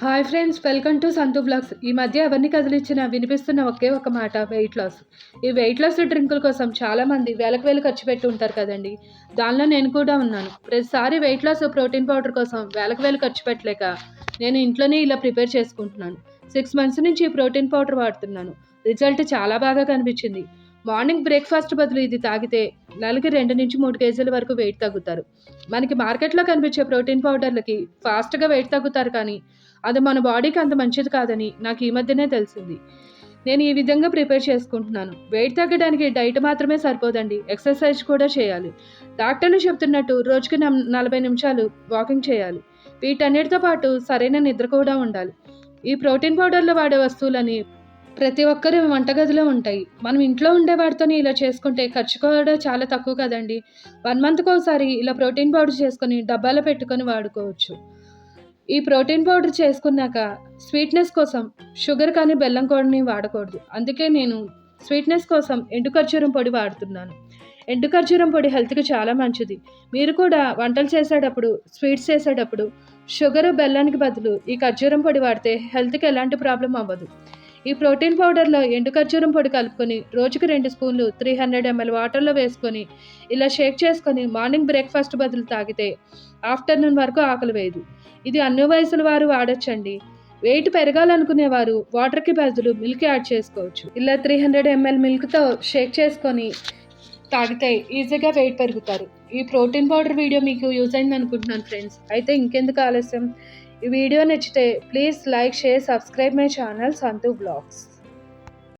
Hi friends welcome to Santhu blogs. ఈ మధ్య ఎవరిని కదిలించినా వినిపిస్తున్న ఒకే ఒక మాట వెయిట్ లాస్ ఈ వెయిట్ లాస్ డ్రింకుల కోసం చాలామంది వేలకు వేలు ఖర్చు పెట్టి ఉంటారు కదండి. దానిలో నేను కూడా ఉన్నాను. ప్రతిసారి వెయిట్ లాస్ ప్రోటీన్ పౌడర్ కోసం వేలకు వేలు ఖర్చు పెట్టలేక నేను ఇంట్లోనే ఇలా ప్రిపేర్ చేసుకుంటున్నాను. సిక్స్ మంత్స్ నుంచి ఈ ప్రోటీన్ పౌడర్ వాడుతున్నాను. రిజల్ట్ చాలా బాగా కనిపించింది. మార్నింగ్ బ్రేక్ఫాస్ట్ బదులు ఇది తాగితే నెలకి రెండు నుంచి మూడు కేజీల వరకు వెయిట్ తగ్గుతారు. మనకి మార్కెట్లో కనిపించే ప్రోటీన్ పౌడర్లకి ఫాస్ట్గా వెయిట్ తగ్గుతారు కానీ అది మన బాడీకి అంత మంచిది కాదని నాకు ఈ మధ్యనే తెలిసింది. నేను ఈ విధంగా ప్రిపేర్ చేసుకుంటున్నాను. వెయిట్ తగ్గడానికి డైట్ మాత్రమే సరిపోదండి. ఎక్సర్సైజ్ కూడా చేయాలి. డాక్టర్లు చెప్తున్నట్టు రోజుకి నలభై నిమిషాలు వాకింగ్ చేయాలి. వీటన్నిటితో పాటు సరైన నిద్ర కూడా ఉండాలి. ఈ ప్రోటీన్ పౌడర్లో వాడే వస్తువులని ప్రతి ఒక్కరి వంటగదిలో ఉంటాయి. మనం ఇంట్లో ఉండే వాటితోనే ఇలా చేసుకుంటే ఖర్చు కూడా చాలా తక్కువ కదండి. వన్ మంత్కి ఒకసారి ఇలా ప్రోటీన్ పౌడర్ చేసుకొని డబ్బాలో పెట్టుకొని వాడుకోవచ్చు. ఈ ప్రోటీన్ పౌడర్ చేసుకున్నాక స్వీట్నెస్ కోసం షుగర్ కానీ బెల్లం కూడా వాడకూడదు. అందుకే నేను స్వీట్నెస్ కోసం ఎండు ఖర్జూరం పొడి వాడుతున్నాను. ఎండు ఖర్జూరం పొడి హెల్త్కి చాలా మంచిది. మీరు కూడా వంటలు చేసేటప్పుడు స్వీట్స్ చేసేటప్పుడు షుగర్ బెల్లానికి బదులు ఈ ఖర్జూరం పొడి వాడితే హెల్త్కి ఎలాంటి ప్రాబ్లం అవ్వదు. ఈ ప్రోటీన్ పౌడర్లో ఎండు ఖర్జూరం పొడి కలుపుకొని రోజుకి రెండు స్పూన్లు త్రీ హండ్రెడ్ ఎంఎల్ వాటర్లో వేసుకొని ఇలా షేక్ చేసుకొని మార్నింగ్ బ్రేక్ఫాస్ట్ బదులు తాగితే ఆఫ్టర్నూన్ వరకు ఆకలి వేయదు. ఇది అన్ని వయసుల వారు వాడొచ్చండి. వెయిట్ పెరగాలనుకునేవారు వాటర్కి బదులు మిల్క్ యాడ్ చేసుకోవచ్చు. ఇలా త్రీ హండ్రెడ్ ఎంఎల్ మిల్క్తో షేక్ చేసుకొని తాగితే ఈజీగా వెయిట్ పెరుగుతారు. ఈ ప్రోటీన్ పౌడర్ వీడియో మీకు యూజ్ అయింది అనుకుంటున్నాను ఫ్రెండ్స్. అయితే ఇంకెందుకు ఆలస్యం? ఈ వీడియో నచ్చితే please like share subscribe my channel Santhu blogs.